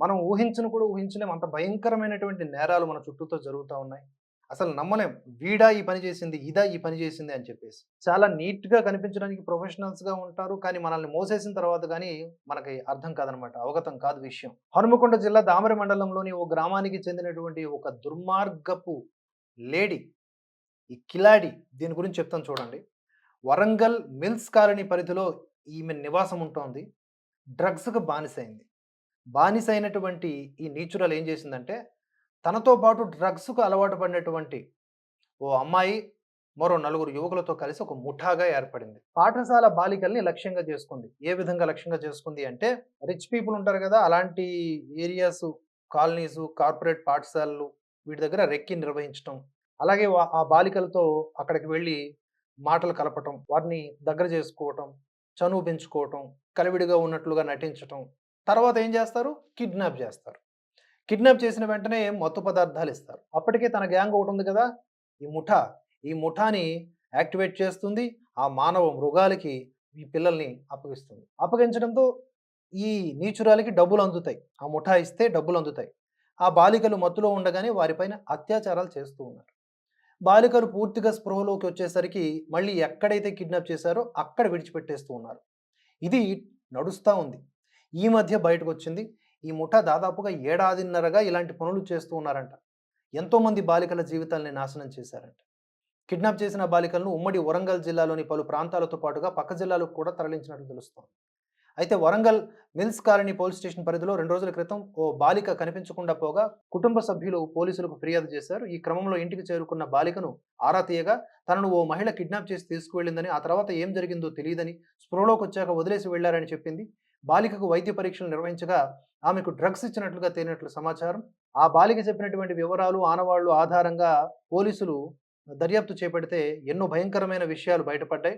మనం ఊహించను కూడా ఊహించలేం. అంత భయంకరమైనటువంటి నేరాలు మన చుట్టూతో జరుగుతూ ఉన్నాయి. అసలు నమ్మలేం. వీడా ఈ పని చేసింది ఇదా ఈ పని చేసింది అని చెప్పేసి. చాలా నీట్గా కనిపించడానికి ప్రొఫెషనల్స్గా ఉంటారు. కానీ మనల్ని మోసేసిన తర్వాత కానీ మనకి అర్థం కాదనమాట. అవగతం కాదు విషయం. హనుమకొండ జిల్లా దామరి మండలంలోని ఓ గ్రామానికి చెందినటువంటి ఒక దుర్మార్గపు లేడీ ఈ కిలాడి దీని గురించి చెప్తాను చూడండి. వరంగల్ మిల్స్ కాలనీ పరిధిలో ఈమె నివాసం ఉంటోంది. డ్రగ్స్కు బానిసైంది. బానిసైనటువంటి ఈ నీచురాలు ఏం చేసిందంటే తనతో పాటు డ్రగ్స్కు అలవాటు పడినటువంటి ఓ అమ్మాయి మరో నలుగురు యువకులతో కలిసి ఒక ముఠాగా ఏర్పడింది. పాఠశాల బాలికల్ని లక్ష్యంగా చేసుకుంది. ఏ విధంగా లక్ష్యంగా చేసుకుంది అంటే రిచ్ పీపుల్ ఉంటారు కదా అలాంటి ఏరియాస్ కాలనీస్ కార్పొరేట్ పాఠశాలలు వీటి దగ్గర రెక్కి నిర్వహించడం అలాగే వా- ఆ బాలికలతో అక్కడికి వెళ్ళి మాటలు కలపటం వారిని దగ్గర చేసుకోవటం చనువు పెంచుకోవటం కలివిడిగా ఉన్నట్లుగా నటించటం తర్వాత ఏం చేస్తారు? కిడ్నాప్ చేస్తారు. కిడ్నాప్ చేసిన వెంటనే మత్తు పదార్థాలు ఇస్తారు. అప్పటికే తన గ్యాంగ్ ఒకటి ఉంది కదా? ఈ ముఠా. ఈ ముఠాని యాక్టివేట్ చేస్తుంది. ఆ మానవ మృగాలకి ఈ పిల్లల్ని అప్పగిస్తుంది. అప్పగించడంతో ఈ నీచురాలకి డబ్బులు అందుతాయి. ఆ ముఠా ఇస్తే డబ్బులు అందుతాయి. ఆ బాలికలు మత్తులో ఉండగానే వారిపైన అత్యాచారాలు చేస్తూ ఉన్నారు. బాలికలు పూర్తిగా స్పృహలోకి వచ్చేసరికి మళ్ళీ ఎక్కడైతే కిడ్నాప్ చేశారో అక్కడ విడిచిపెట్టేస్తూ ఉన్నారు. ఇది నడుస్తూ ఉంది. ఈ మధ్య బయటకు వచ్చింది ఈ ముఠా దాదాపుగా ఏడాదిన్నరగా ఇలాంటి పనులు చేస్తూ ఉన్నారంట. ఎంతోమంది బాలికల జీవితాల్ని నాశనం చేశారంట. కిడ్నాప్ చేసిన బాలికలను ఉమ్మడి వరంగల్ జిల్లాలోని పలు ప్రాంతాలతో పాటుగా పక్క జిల్లాలకు కూడా తరలించినట్లు తెలుస్తోంది. అయితే Warangal mills colony police station పరిధిలో రెండు రోజుల క్రితం ఓ బాలిక కనిపించకుండా పోగా కుటుంబ సభ్యులు పోలీసులకు ఫిర్యాదు చేశారు. ఈ క్రమంలో ఇంటికి చేరుకున్న బాలికను ఆరా తీయగా తనను ఓ మహిళ కిడ్నాప్ చేసి తీసుకువెళ్ళిందని ఆ తర్వాత ఏం జరిగిందో తెలియదని స్పృహలోకి వచ్చాక వదిలేసి వెళ్ళారని చెప్పింది. బాలికకు వైద్య పరీక్షలు నిర్వహించగా ఆమెకు డ్రగ్స్ ఇచ్చినట్లుగా తేలినట్లు సమాచారం. ఆ బాలిక చెప్పినటువంటి వివరాలు ఆనవాళ్ళు ఆధారంగా పోలీసులు దర్యాప్తు చేపడితే ఎన్నో భయంకరమైన విషయాలు బయటపడ్డాయి.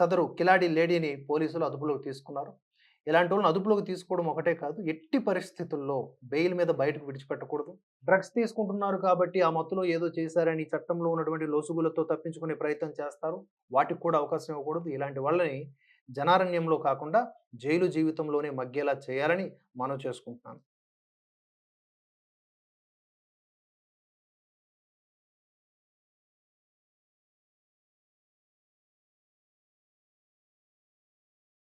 సదరు కిలాడి లేడీని పోలీసులు అదుపులోకి తీసుకున్నారు. ఇలాంటి వాళ్ళని అదుపులోకి తీసుకోవడం ఒకటే కాదు ఎట్టి పరిస్థితుల్లో బెయిల్ మీద బయటకు విడిచిపెట్టకూడదు. డ్రగ్స్ తీసుకుంటున్నారు కాబట్టి ఆ మత్తులో ఏదో చేశారని చట్టంలో ఉన్నటువంటి లోసుగులతో తప్పించుకునే ప్రయత్నం చేస్తారు. వాటికి కూడా అవకాశం ఇవ్వకూడదు. ఇలాంటి వాళ్ళని జనారణ్యంలో కాకుండా జైలు జీవితంలోనే మగ్గేలా చేయాలని మనం చేసుకుంటున్నాను.